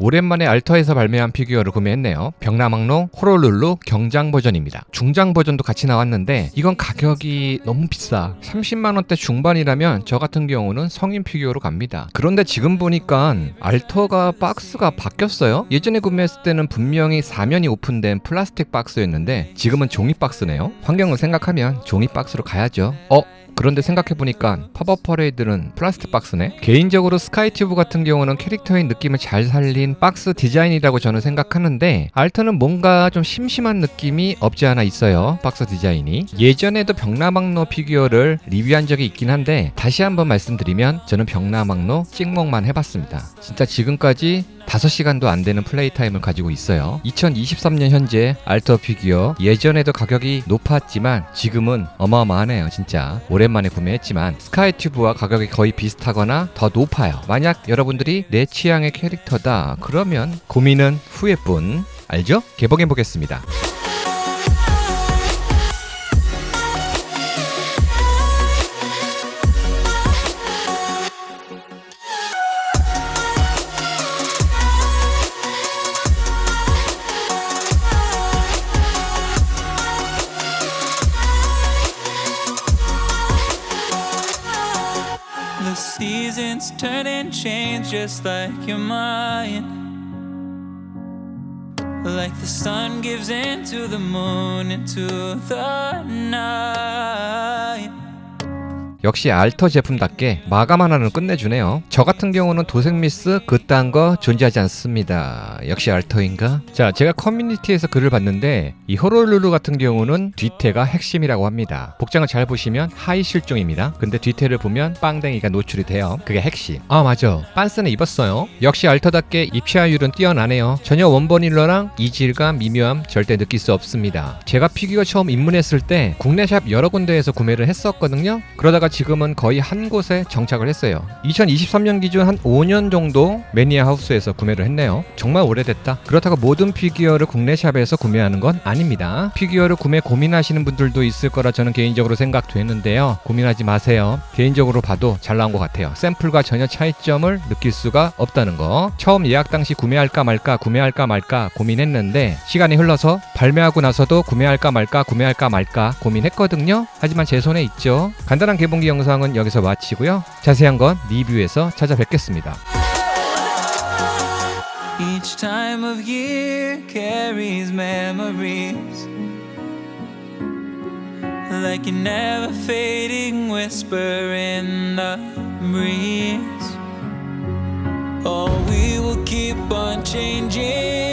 오랜만에 알터에서 발매한 피규어를 구매했네요. 병나망로 호롤룰루 경장 버전입니다. 중장 버전도 같이 나왔는데 이건 가격이 너무 비싸. 30만 원대 중반이라면 저 같은 경우는 성인 피규어로 갑니다. 그런데 지금 보니까 알터가 박스가 바뀌었어요. 예전에 구매했을 때는 분명히 사면이 오픈된 플라스틱 박스였는데 지금은 종이 박스네요. 환경을 생각하면 종이 박스로 가야죠. 어? 그런데 생각해보니까 팝업 퍼레이드는 플라스틱 박스네? 개인적으로 스카이튜브 같은 경우는 캐릭터의 느낌을 잘 살린 박스 디자인이라고 저는 생각하는데 알터는 뭔가 좀 심심한 느낌이 없지 않아 있어요. 박스 디자인이. 예전에도 병나망로 피규어를 리뷰한 적이 있긴 한데 다시 한번 말씀드리면 저는 병나망로 찍먹만 해봤습니다. 진짜 지금까지 5시간도 안 되는 플레이 타임을 가지고 있어요. 2023년 현재 알터 피규어 예전에도 가격이 높았지만 지금은 어마어마하네요, 진짜. 오랜만에 구매했지만 스카이튜브와 가격이 거의 비슷하거나 더 높아요. 만약 여러분들이 내 취향의 캐릭터다 그러면 고민은 후회뿐. 알죠? 개봉해 보겠습니다. Seasons turn and change just like your mind. Like the sun gives into the moon, into the night. 역시 알터 제품답게 마감 하나는 끝내주네요. 저 같은 경우는 도색 미스 그딴 거 존재하지 않습니다. 역시 알터인가? 자, 제가 커뮤니티에서 글을 봤는데 이 호롤룰루 같은 경우는 뒤태가 핵심이라고 합니다. 복장을 잘 보시면 하이 실종입니다. 근데 뒤태를 보면 빵댕이가 노출이 돼요. 그게 핵심. 아 맞아. 빤스는 입었어요. 역시 알터답게 입샤율은 뛰어나네요. 전혀 원버닐러랑 이질감, 미묘함 절대 느낄 수 없습니다. 제가 피규어 처음 입문했을 때 국내 샵 여러 군데에서 구매를 했었거든요. 그러다 가 지금은 거의 한 곳에 정착을 했어요. 2023년 기준 한 5년 정도 매니아 하우스에서 구매를 했네요. 정말 오래됐다. 그렇다고 모든 피규어를 국내 샵에서 구매하는 건 아닙니다. 피규어를 구매 고민하시는 분들도 있을 거라 저는 개인적으로 생각되는데요. 고민하지 마세요. 개인적으로 봐도 잘 나온 것 같아요. 샘플과 전혀 차이점을 느낄 수가 없다는 거. 처음 예약 당시 구매할까 말까 구매할까 말까 고민했는데 시간이 흘러서 발매하고 나서도 구매할까 말까 구매할까 말까 고민했거든요. 하지만 제 손에 있죠. 간단한 개봉기 영상은 여기서 마치고요. 자세한 건 리뷰에서 찾아뵙겠습니다. Each time of year carries memories. Like a never fading whisper in the breeze. Oh, we will keep on changing.